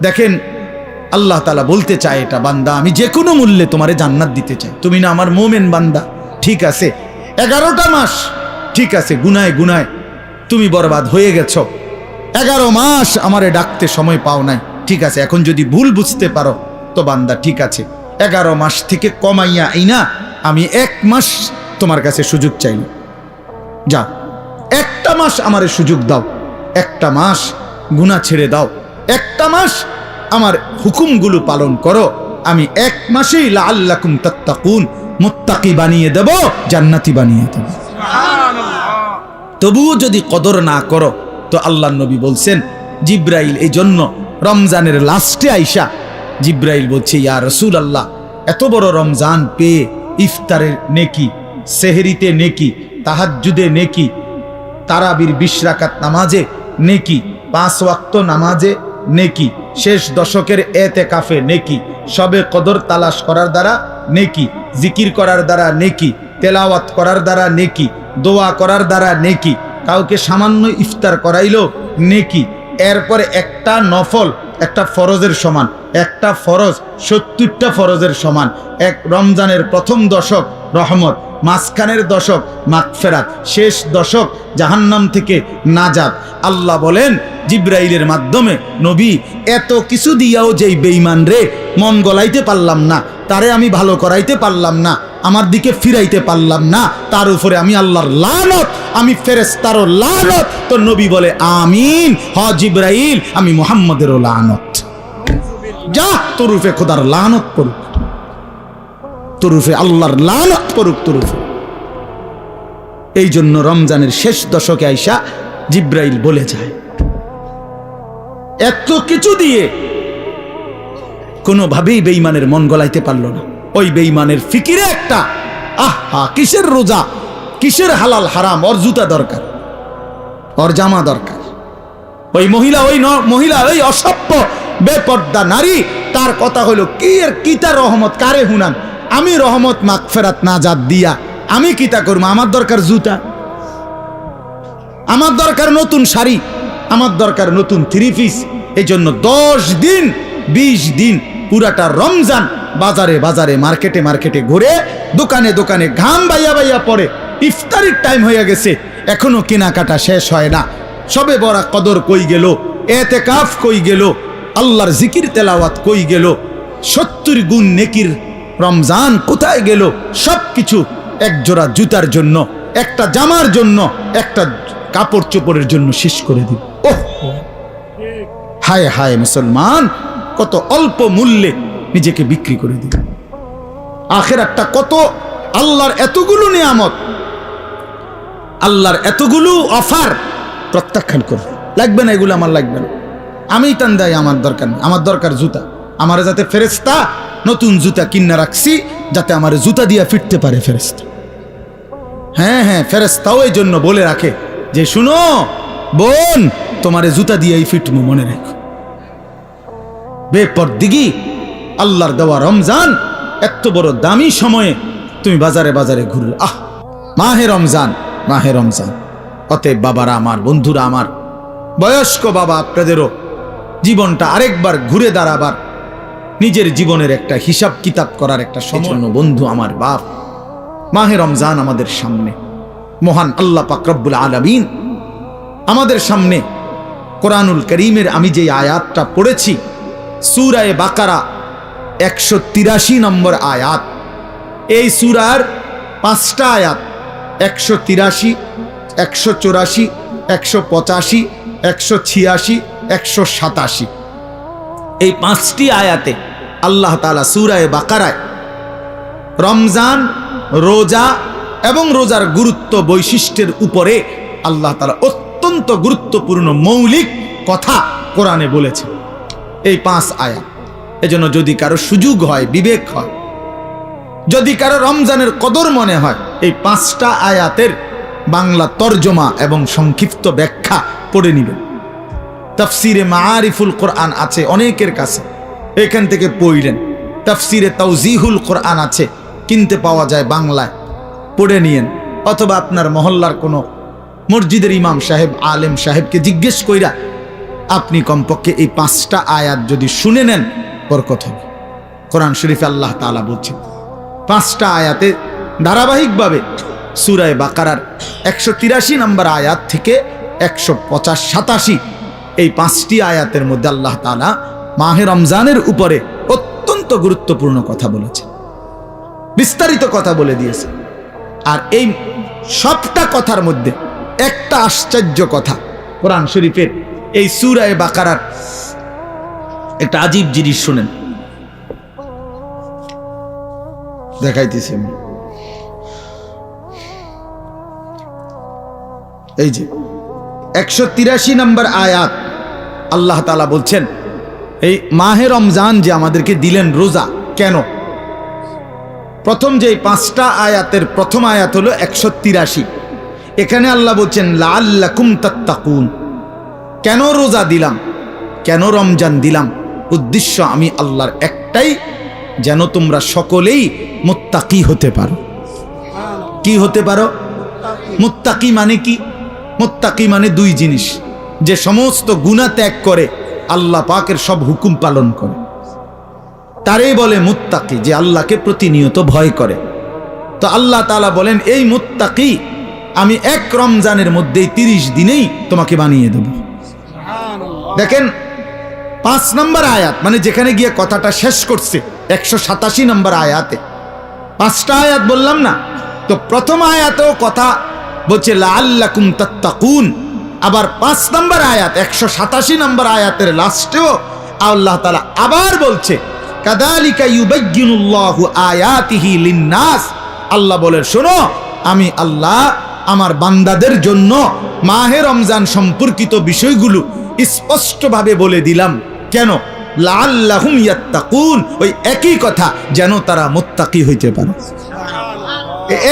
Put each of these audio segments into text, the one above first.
দেখেন, আল্লাহ তালা বলতে চায় এটা, বান্দা, আমি যে কোনো মূল্যে তোমারে জান্নাত দিতে চাই। তুমি না আমার মোমেন বান্দা। ঠিক আছে, এগারোটা মাস, ঠিক আছে, গুনায় গুনায় তুমি বরবাদ হয়ে গেছ। এগারো মাস আমারে ডাকতে সময় পাও নাই। ঠিক আছে, এখন যদি ভুল বুঝতে পারো, তো বান্দা, ঠিক আছে। এগারো মাস থেকে কমাইয়া এই আইনা, আমি এক মাস তোমার কাছে সুযোগ চাইল যা, একটা মাস আমারে সুযোগ দাও। একটা মাস গুণা ছেড়ে দাও। একটা মাস আমার হুকুমগুলো পালন করো। আমি এক মাসেই লাল্লাকুম তাত্তাকুন মুত্তাকি বানিয়ে দেব জান্নাতি বানিয়ে দেব। তবুও যদি কদর না করো তো আল্লাহ নবী বলছেন জিব্রাইল এই জন্য রমজানের লাস্টে আইসা জিব্রাইল বলছে ইয়া রসুল আল্লাহ এত বড় রমজান পেয়ে ইফতারের নেকি সেহরিতে নেকি তাহাজ্জুদে নেকি তারাবির বিশ রাকাত নামাজে নেকি পাঁচ ওয়াক্ত নামাজে নেকি। শেষ দশকের এতে কাফে নেকি। সবে কদর তালাশ করার দ্বারা নেকি। জিকির করার দ্বারা নেকি। তেলাওয়াত করার দ্বারা নেকি। দোয়া করার দ্বারা নেকি। কাউকে সামান্য ইফতার করাইলো নেকি। এরপরে একটা নফল একটা ফরজের সমান। একটা ফরজ সত্তরটা ফরজের সমান। এক রমজানের প্রথম দশক রহমত, মাঝখানের দশক মাগফেরাত, শেষ দশক জাহান্নাম থেকে নাজাত। আল্লাহ বলেন, জিব্রাইলের মাধ্যমে, নবী, এত কিছু দিয়াও যেই বেইমান রে, মন গলাইতে পারলাম না, তারে আমি ভালো করাইতে পারলাম না, আমার দিকে ফিরাইতে পারলাম না, তার উপরে আমি আল্লাহর লানত, আমি ফেরেস্তারও লানত। তো নবী বলে, আমিন, হ জিব্রাইল, আমি মোহাম্মদেরও লানত। যা তরুফে খোদার লানত করুক। তরুফে, আল্লাহর লানত করুক তরুফে। এই জন্য রমজানের শেষ দশকে আইসা জিব্রাইল বলে যায়, এত কিছু দিয়ে কোনোভাবেই বেইমানের মন গলাইতে পারল না। ওই বেইমানের ফিকিরে একটা, আহা, কিসের রোজা? কিসের হালাল হারাম? ওর জুতা দরকার, ওর জামা দরকার। ওই মহিলা ওই মহিলা, ওই অসভ্য, বেপর্দা নারী, তার কথা হলো কি এর কিতা রহমত? কারে হুনান? আমি রহমত মাগফেরাত না জাত দিয়া, আমি কিতা করব? আমার দরকার জুতা, আমার দরকার নতুন শাড়ি, আমার দরকার নতুন থ্রি পিস এই জন্য দশ দিন, বিশ দিন পুরাটা রমজান বাজারে বাজারে, মার্কেটে মার্কেটে ঘুরে, দোকানে দোকানে ঘাম বাইয়া বাইয়া পড়ে, ইফতারির টাইম হয়ে গেছে, এখনও কেনাকাটা শেষ হয় না। সবে বড়া কদর কই গেল এতে কাফ কই গেল, আল্লাহর জিকির তেলাওয়াত কই গেল, সত্তর গুণ নেকির রমজান কোথায় গেল? সব কিছু এক জোড়া জুতার জন্য, একটা জামার জন্য, একটা কাপড় চোপড়ের জন্য শেষ করে দিল। ওহ! হায় হায় মুসলমান, কত অল্প মূল্যে নিজেকে বিক্রি করে দিল। আখের একটা কত? আল্লাহর এতগুলো নিয়ামত, আল্লাহর এতগুলো অফার প্রত্যাখ্যান করবে। লাগবে না এগুলো? আমার লাগবে না। আমি টান দেয়, আমার দরকার আমার দরকার জুতা। আমার যাতে ফেরেস্তা নতুন জুতা কিনা রাখছি যাতে আমার জুতা দিয়া ফিরতে পারে ফেরেস্তা হ্যাঁ হ্যাঁ ফেরেস্তাও এই জন্য বলে রাখে যে, শুনো, বোন, তোমারে জুতা দিয়েই ফিটমু মনে রেখো। বেপর দিঘি আল্লাহর দেওয়া রমজান এত বড় দামি সময়ে তুমি বাজারে বাজারে ঘুরলে। আহ, মাহে রমজান মাহে রমজান। অতএব বাবারা আমার, বন্ধুরা আমার, বয়স্ক বাবা আপনাদেরও জীবনটা আরেকবার ঘুরে দাঁড়াবার নিজের জীবনের একটা হিসাব কিতাব করার একটা সমন্য বন্ধু আমার বাপ। মাহে রমজান আমাদের সামনে। মহান আল্লাহ পাকরব্বুল আলমিন আমাদের সামনে কোরআনুল করিমের আমি যে আয়াতটা পড়েছি, সুরায় বাকারা একশো তিরাশি নম্বর আয়াত। এই সুরার পাঁচটা আয়াত, একশো তিরাশি, একশো চৌরাশি, একশো পঁচাশি, একশো ছিয়াশি, একশো সাতাশি। এই পাঁচটি আয়াতে আল্লাহ তালা সুরায় বাকারায় রমজান, রোজা এবং রোজার গুরুত্ব বৈশিষ্ট্যের উপরে আল্লাহ তালা অত্যন্ত গুরুত্বপূর্ণ মৌলিক কথা কোরআনে বলেছে এই পাঁচ আয়াত। এজন্য যদি কারও সুযোগ হয়, বিবেক হয়, যদি কারও রমজানের কদর মনে হয়, এই পাঁচটা আয়াতের বাংলা তর্জমা এবং সংক্ষিপ্ত ব্যাখ্যা পড়ে নিবেন। তাফসিরে মাআরিফুল কোরআন আছে অনেকের কাছে। এখান থেকে পড়লেন। তাফসিরে তাওজিহুল কোরআন আছে, কিনতে পাওয়া যায় বাংলায়। পড়ে নিয়েন। অথবা আপনার মহল্লার কোনো মসজিদের ইমাম সাহেব, আলেম সাহেবকে জিজ্ঞেস কইরা আপনি কমপক্ষে এই পাঁচটা আয়াত যদি শুনে নেন, বরকত হবে। কোরআন শরীফ আল্লাহ তাআলা বলছেন, পাঁচটা আয়াতে ধারাবাহিকভাবে সুরায় বাকারার একশো তিরাশি নম্বর আয়াত থেকে একশো পঁচাশ সাতাশি এই পাঁচটি আয়াতের মধ্যে আল্লাহ তাআলা মাহে রমজানের উপরে অত্যন্ত গুরুত্বপূর্ণ কথা বলেছে। বিস্তারিত কথা বলে দিয়েছে। আর এই সবটা কথার মধ্যে একটা আশ্চর্য কথা কোরআন শরীফের এই সুরায় বাকারার একটা আজীব জিনিস শুনেন। দেখাইতেছি আমি। এই যে একশো তিরাশি নম্বর আয়াত আল্লাহ তালা বলছেন এই মাহে রমজান যে আমাদেরকে দিলেন রোজা, কেন? প্রথম যে পাঁচটা আয়াতের প্রথম আয়াত হলো একশো তিরাশি। এখানে আল্লাহ বলছেন লাল্লাকুম তাত্তাকুন। কেন রোজা দিলাম? কেন রমজান দিলাম? উদ্দেশ্য আমি আল্লাহর একটাই, যেন তোমরা সকলেই মুত্তাকি হতে পারো। কি হতে পারো? মুত্তাকি মানে কি? মুত্তাকি মানে দুই জিনিস, যে সমস্ত গুণা ত্যাগ করে আল্লাহ পাকের সব হুকুম পালন করে। তারই বলে মুত্তাকি যে আল্লাহকে প্রতিনিয়ত ভয় করে। তো আল্লাহ তালা বলেন এই মুত্তাকি আমি এক রমজানের মধ্যেই তিরিশ দিনেই তোমাকে বানিয়ে দেব। দেখেন পাঁচ নম্বর আয়াত মানে যেখানে গিয়ে কথাটা শেষ করছে একশো সাতাশি নম্বর আয়াতে। পাঁচটা আয়াত বললাম না তো প্রথম আয়াতেও কথা বলছে লাল্লাকুম তাত্তাকুন। আবার পাঁচ নম্বর আয়াত, একশো সাতাশি নম্বর আয়াতের লাস্টেও আল্লাহ তালা আবার বলছে, কাদালিকা ইউবাজ্জিনুল্লাহু আয়াতিহি লিন্নাস। আল্লাহ বলে, শোনো, আমি আল্লাহ আমার বান্দাদের জন্য মাহে রমজান সম্পর্কিত বিষয়গুলো স্পষ্টভাবে বলে দিলাম। কেন? লাল্লাহুম ইয়াত্তাকুন। ওই একই কথা, যেন তারা মুত্তাকি হইতে পারে।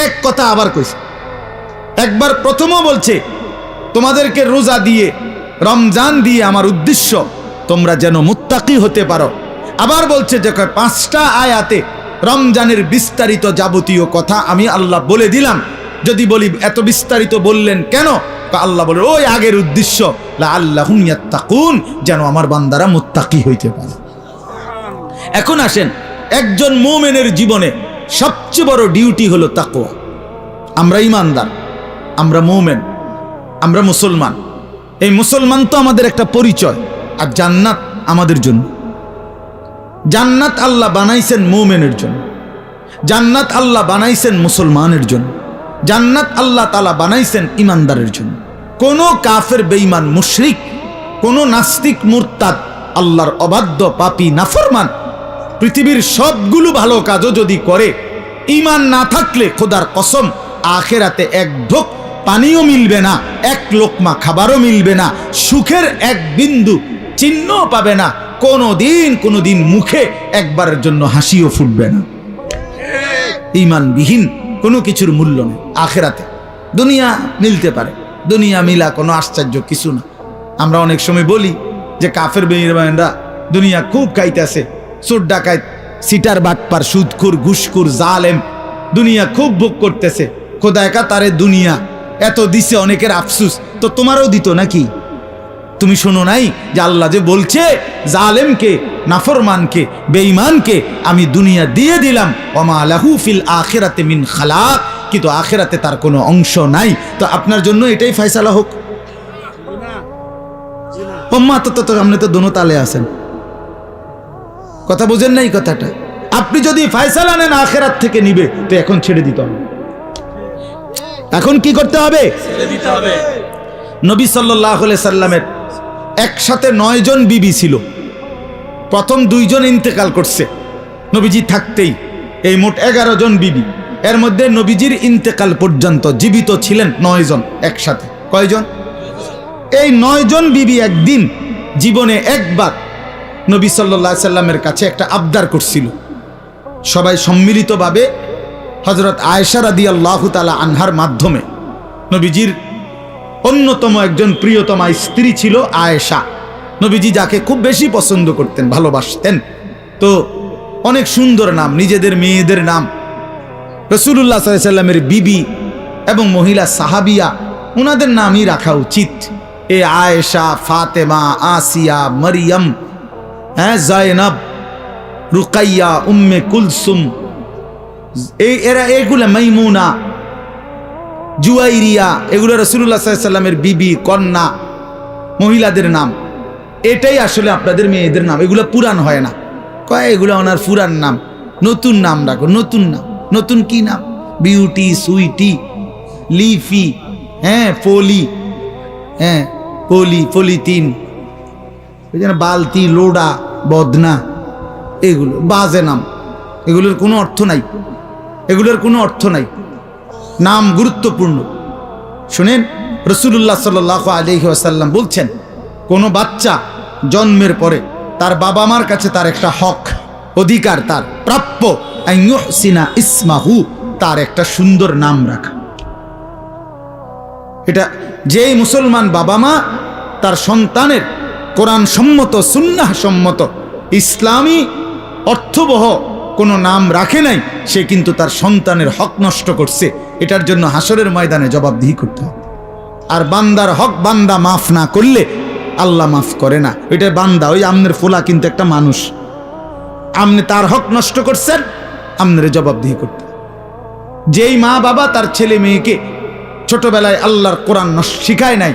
এক কথা আবার কইছে। একবার প্রথমও বলছে তোমাদেরকে রোজা দিয়ে, রমজান দিয়ে আমার উদ্দেশ্য, তোমরা যেন মুত্তাকি হতে পারো। আবার বলছে যে পাঁচটা আয়াতে রমজানের বিস্তারিত যাবতীয় কথা আমি আল্লাহ বলে দিলাম। যদি বলি, এত বিস্তারিত বললেন কেন? আল্লাহ বলে, ওই আগের উদ্দেশ্য আল্লাহ তাকুন যেন আমার বান্দারা মুত্তাকি হইতে পারে। এখন আসেন, একজন মোমেনের জীবনে সবচেয়ে বড় ডিউটি হলো তাকোয়া আমরা ইমানদার, আমরা মোমেন। আমরা মুসলমান। এই মুসলমান তো আমাদের একটা পরিচয়, আর জান্নাত আমাদের জন্য। জান্নাত আল্লাহ বানাইছেন মৌমেনের জন্য। জান্নাত আল্লাহ বানাইছেন মুসলমানের জন্য। জান্নাত আল্লাহ তালা বানাইছেন ইমানদারের জন্য। কোন কাফের, বেঈমান, মুশরিক, কোন নাস্তিক, মুরতাদ, আল্লাহর অবাধ্য, পাপি, নাফরমান, পৃথিবীর সবগুলো ভালো কাজও যদি করে ইমান না থাকলে খোদার কসম, আখেরাতে এক ঢোক পানিও মিলবে না, এক লোকমা খাবারও মিলবে না, সুখের এক বিন্দু চিহ্নও পাবে না কোনো দিন কোনো দিন মুখে একবারের জন্য হাসিও ফুটবে না। ইমানবিহীন কোনো কিছুর মূল্য নেই, আখেরাতে। দুনিয়া মিলতে পারে, দুনিয়া মিলা কোনো আশ্চর্য কিছু না। আমরা অনেক সময় বলি যে কাফের বেইরবানরা দুনিয়া খুব খাইতেছে, চোর ডাকাত, সিটার বাটপার, সুদখুর, ঘুষখুর, জালেম, দুনিয়া খুব ভোগ করতেছে খোদা একা তারে দুনিয়া এত দিছে অনেকের আফসুস। তো তোমারও দিত নাকি? তুমি শোনো নাই যে আল্লাহ যে বলছে, জালেমকে, নাফরমানকে, বেঈমানকে আমি দুনিয়া দিয়ে দিলাম। ওমা আলাহু ফিল আখেরাতে মিন খালাক। কিন্তু আখেরাতে তার কোনো অংশ নাই। তো আপনার জন্য এটাই ফয়সালা হোক। আপনি তো দোনো তালে আছেন। কথা বুঝেন নাই কথাটা। আপনি যদি ফয়সালা নেন, আখেরাত থেকে নিবে, তো এখন ছেড়ে দিতে। হবে এখন কি করতে হবে? নবী সাল্লাহ সাল্লামের একসাথে নয় জন বিবি ছিল। প্রথম দুইজন ইন্তেকাল করছে। নবীজি থাকতেই এই মোট এগারো জন বিবি। এর মধ্যে নবীজির ইন্তেকাল পর্যন্ত জীবিত ছিলেন নয় জন একসাথে। কয়জন? এই নয় জন বিবি একদিন জীবনে একবার নবী সাল্লাহ সাল্লামের কাছে একটা আবদার করছিল। সবাই সম্মিলিতভাবে হজরত আয়েশা রাদি আল্লাহ তালা আনহার মাধ্যমে। নবীজির অন্যতম একজন প্রিয়তমা স্ত্রী ছিল আয়েশা। নবীজি যাকে খুব বেশি পছন্দ করতেন, ভালোবাসতেন। তো অনেক সুন্দর নাম, নিজেদের মেয়েদের নাম। রসুল্লাহ সাল্লামের বিবি এবং মহিলা সাহাবিয়া ওনাদের নামই রাখা উচিত। এ আয়েশা, ফাতেমা, আসিয়া, মরিয়ম হ্যাঁ জয়নব, রুকাইয়া, উম্মে কুলসুম এই এরা এগুলা মাইমুনা, জুয়াইরিয়া, এগুলো রসুল্লাহ সাল্লামের বিবি, কন্যা, মহিলাদের নাম। এটাই আসলে আপনাদের মেয়েদের নাম। এগুলো পুরান হয় না। কয়, এগুলো ওনার পুরান নাম। নতুন নাম রাখো নতুন নাম। নতুন কি নাম? বিউটি, সুইটি, লিফি হ্যাঁ ফলি হ্যাঁ পলি পলিতিন ওই যেন বালতি, লোডা, বদনা, এগুলো, বাজে নাম। এগুলোর কোনো অর্থ নাই। এগুলোর কোনো অর্থ নাই। নাম গুরুত্বপূর্ণ। শুনেন রসুল্লাহ সাল আলহি আসাল্লাম বলছেন, কোনো বাচ্চা জন্মের পরে তার বাবা মার কাছে তার একটা হক, অধিকার তার, প্রাপ্য সিনা ইসমাহু, তার একটা সুন্দর নাম রাখা। এটা যেই মুসলমান বাবা মা তার সন্তানের কোরআন সম্মত সুন্নাহ সম্মত ইসলামী অর্থবহ কোনো নাম রাখে নাই, সে কিন্তু তার সন্তানের হক নষ্ট করছে। এটার জন্য হাসরের ময়দানে জবাবদিহি করতে হবে। আর বান্দার হক বান্দা মাফ না করলে আল্লাহ মাফ করে না। এটা বান্দা, ওই আমনের ফোলা কিন্তু একটা মানুষ। আমনে তার হক নষ্ট করছেন, আমনের জবাবদিহি করতে যেই মা বাবা তার ছেলে মেয়েকে ছোটবেলায় আল্লাহর কোরআন শিখায় নাই,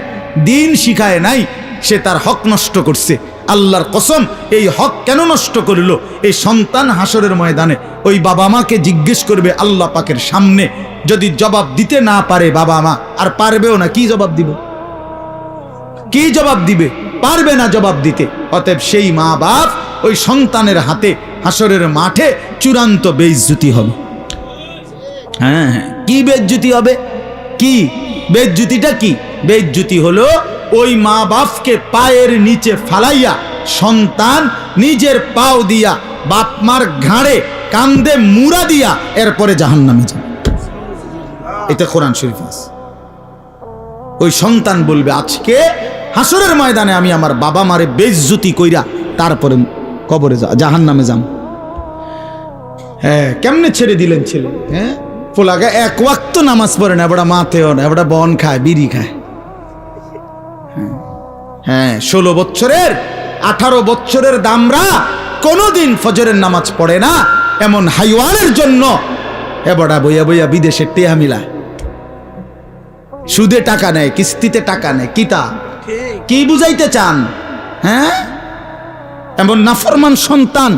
দিন শিখায় নাই, সে তার হক নষ্ট করছে। আল্লাহর কসম, এই হক কেন নষ্ট করিল? এই সন্তান হাসরের ময়দানে ওই বাবা মাকে জিজ্ঞেস করবে আল্লাহ পাকের সামনে, যদি জবাব দিতে না পারে বাবা মা, আর পারবেও না, কি জবাব দিব? কি জবাব দিবে? পারবে না জবাব দিতে। অতএব সেই মা বাপ ওই সন্তানের হাতে হাসরের মাঠে চূড়ান্ত বেইজ্জুতি হবে। হ্যাঁ হ্যাঁ। কি বেজ্জুতি হবে? কি? বেজ্জুতিটা কি? বেজ্জুতি হলো ওই মা বাপকে পায়ের নিচে ফালাইয়া, সন্তান নিজের পাও দিয়া বাপ মার ঘাড়ে কান্দে মুড়া দিয়া এরপরে জাহান নামে যাবে। এটা কোরআন শরীফ ওই সন্তান বলবে, আজকে হাসরের ময়দানে আমি আমার বাবা মারে বেজ্জুতি কইরা তারপরে কবরে যা জাহান নামে যাম। হ্যাঁ কেমনে ছেড়ে দিলেন ছেলে? হ্যাঁ? পোলাগা এক ওয়াক্ত নামাজ পড়ে না, এবার মাতেও না, এবার বন খায়, বিড়ি খায়। হ্যাঁ, ষোলো বছরের আঠারো বছরের দামরা কোনোদিন ফজরের নামাজ পড়ে না এমন হাইওয়ানের জন্য। এবড়া বইয়া বইয়া বিদেশে টেহা মিলায়। সুদে টাকা নেয় কিস্তিতে টাকা নেয় কিতা? কি বুঝাইতে চান? হ্যাঁ? এমন নাফরমান সন্তান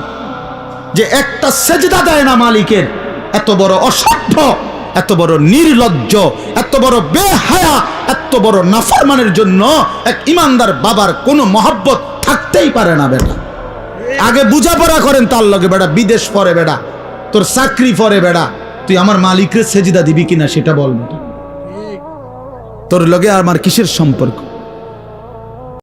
যে একটা সেজদা দেয় না মালিকের এত বড় অসভ্য। এত বড় নির্লজ্জ, এত বড় বেহায়া, এত বড় নাফরমানের জন্য এক ইমানদার বাবার কোনো মহব্বত থাকতেই পারে না বেটা। আগে বুঝাপড়া করেন তার লগে, বেটা, বিদেশ পরে বেটা, তোর চাকরি পরে বেড়া তুই আমার মালিকের সেজিদা দিবি কিনা সেটা বল তোর লগে আমার কিসের সম্পর্ক?